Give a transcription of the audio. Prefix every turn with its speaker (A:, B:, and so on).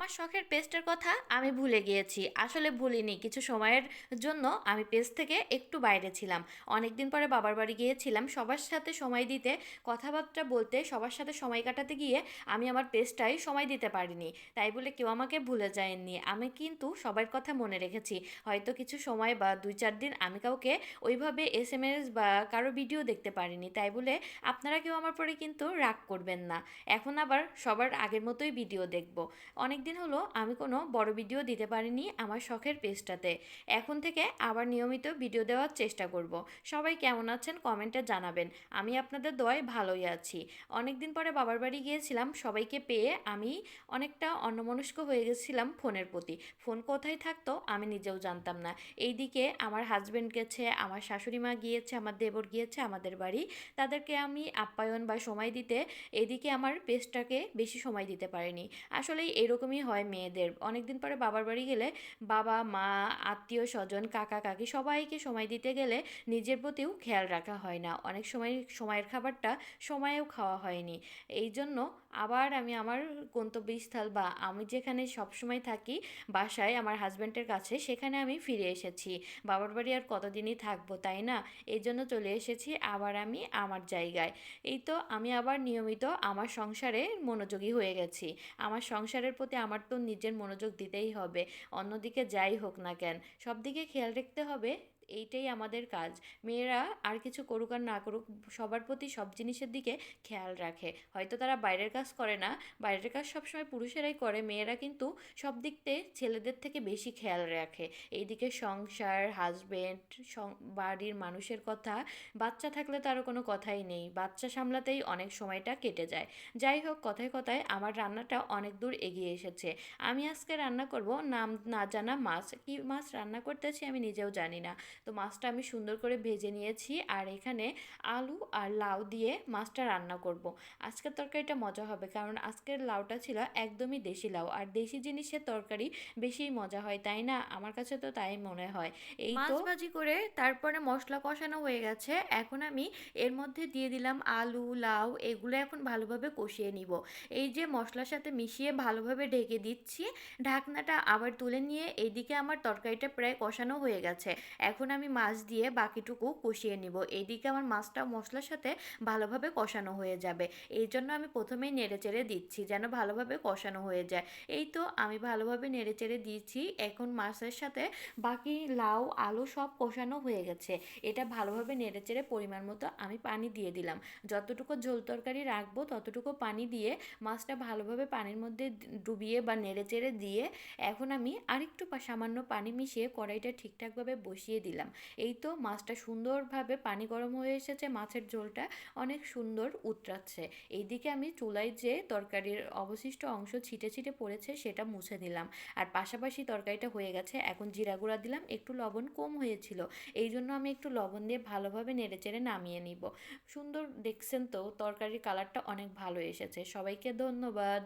A: আমার শখের পেস্টের কথা আমি ভুলে গিয়েছি। আসলে ভুলিনি। কিছু সময়ের জন্য আমি পেস্ট থেকে একটু বাইরে ছিলাম। অনেক দিন পরে বাবার বাড়ি গিয়েছিলাম। সবার সাথে সময় দিতে, কথাবার্তা বলতে, সবার সাথে সময় কাটাতে গিয়ে আমি আমার পেস্টটাই সময় দিতে পারিনি। তাই বলে কেউ আমাকে ভুলে যায়নি। আমি কিন্তু সবার কথা মনে রেখেছি। হয়তো কিছু সময় বা দুই চার দিন আমি কাউকে ওইভাবে এস এম এস বা কারও ভিডিও দেখতে পারিনি। তাই বলে আপনারা কেউ আমার পরে কিন্তু রাগ করবেন না। এখন আবার সবার আগের মতোই ভিডিও দেখব। অনেক দিন হলো আমি কোনো বড় ভিডিও দিতে পারিনি আমার শখের পেজটাতে। এখন থেকে আবার নিয়মিত ভিডিও দেওয়ার চেষ্টা করব। সবাই কেমন আছেন কমেন্টে জানাবেন। আমি আপনাদের দোয়ায় ভালোই আছি। অনেক দিন পরে বাবার বাড়ি গিয়েছিলাম, সবাইকে পেয়ে আমি অনেকটা অন্যমনস্ক হয়ে গেছিলাম ফোনের প্রতি। ফোন কোথায় থাকতো আমি নিজেও জানতাম না। এইদিকে আমার হাজব্যান্ড গেছে, আমার শাশুড়ি মা গিয়েছে, আমার দেবর গিয়েছে, আমাদের বাড়ি। তাদেরকে আমি আপ্যায়ন বা সময় দিতে এদিকে আমার পেজটাকে বেশি সময় দিতে পারিনি। আসলে এরকমই হয় মেয়েদের। অনেক দিন পরে বাবার বাড়ি গেলে বাবা, মা, আত্মীয় স্বজন, কাকা, কাকি সবাইকে সময় দিতে গেলে নিজের প্রতিও খেয়াল রাখা হয় না। অনেক সময় সময়ের খাবারটা সময়েও খাওয়া হয়নি। এই জন্য আবার আমি আমার গন্তব্যস্থল বা আমি যেখানে সবসময় থাকি বাসায় আমার হাজব্যান্ডের কাছে সেখানে আমি ফিরে এসেছি। বাবার বাড়ি আর কতদিনই থাকব, তাই না? এই জন্য চলে এসেছি আবার আমি আমার জায়গায়। এই তো আমি আবার নিয়মিত আমার সংসারে মনোযোগী হয়ে গেছি। আমার সংসারের প্রতি আমার তো নিজের মনোযোগ দিতেই হবে। অন্যদিকে যাই হোক না কেন সব দিকে খেয়াল রাখতে হবে এইটাই আমাদের কাজ। মেয়েরা আর কিছু করুক আর না করুক, সবার প্রতি সব জিনিসের দিকে খেয়াল রাখে। হয়তো তারা বাইরের কাজ করে না, বাইরের কাজ সবসময় পুরুষেরাই করে, মেয়েরা কিন্তু সব দিকতে ছেলেদের থেকে বেশি খেয়াল রাখে। এইদিকে সংসার হাজবেন্ড বাড়ির মানুষের কথা, বাচ্চা থাকলে তারও কোনো কথাই নেই। বাচ্চা সামলাতেই অনেক সময়টা কেটে যায়। যাই হোক, কথায় কথায় আমার রান্নাটা অনেক দূর এগিয়ে এসেছে। আমি আজকে রান্না করব, নাম না জানা মাছ। কি মাছ রান্না করতেছি আমি নিজেও জানি না। তো মাছটা আমি সুন্দর করে ভেজে নিয়েছি আর এখানে আলু আর লাউ দিয়ে মাছটা রান্না করব। আজকের তরকারিটা মজা হবে কারণ আজকের লাউটা ছিল একদমই দেশি লাউ আর দেশি জিনিসের তরকারি বেশি মজা হয় তাই না? আমার কাছে তো তাই মনে হয়। এই তো ভাজি করে তারপরে মশলা কষানো হয়ে গেছে। এখন আমি এর মধ্যে দিয়ে দিলাম আলু লাউ এগুলো এখন ভালোভাবে কষিয়ে নিব। এই যে মশলার সাথে মিশিয়ে ভালোভাবে ঢেকে দিচ্ছি ঢাকনাটা আবার তুলে নিয়ে এইদিকে আমার তরকারিটা প্রায় কষানো হয়ে গেছে। এখন আমি মাছ দিয়ে বাকিটুকু কষিয়ে নিব। এইদিকে আমার মাছটা মশলার সাথে ভালোভাবে কষানো হয়ে যাবে। এই জন্য আমি প্রথমেই নেড়ে চেড়ে দিচ্ছি যেন ভালোভাবে কষানো হয়ে যায়। এই তো আমি ভালোভাবে নেড়ে চেড়ে দিচ্ছি এখন মাছের সাথে বাকি লাউ, আলু সব কষানো হয়ে গেছে। এটা ভালোভাবে নেড়ে চেড়ে পরিমাণ মতো আমি পানি দিয়ে দিলাম। যতটুকু ঝোল তরকারি রাখব ততটুকু পানি দিয়ে মাছটা ভালোভাবে পানির মধ্যে ডুবিয়ে বা নেড়ে চেড়ে দিয়ে এখন আমি আরেকটু সামান্য পানি মিশিয়ে কড়াইটা ঠিকঠাকভাবে বসিয়ে দিলাম দিলাম। এই তো মাছটা সুন্দরভাবে পানি গরম হয়ে এসেছে, মাছের ঝোলটা অনেক সুন্দর উতরাচ্ছে। এইদিকে আমি চুলায় যে তরকারির অবশিষ্ট অংশ ছিটে ছিটে পড়েছে সেটা মুছে দিলাম। আর পাশাপাশি তরকারিটা হয়ে গেছে, এখন জিরা গুঁড়া দিলাম, একটু লবণ কম হয়েছিল। এই জন্য আমি একটু লবণ দিয়ে ভালোভাবে নেড়ে চেড়ে নামিয়ে নিব। সুন্দর দেখছেন তো, তরকারির কালারটা অনেক ভালো এসেছে। সবাইকে ধন্যবাদ।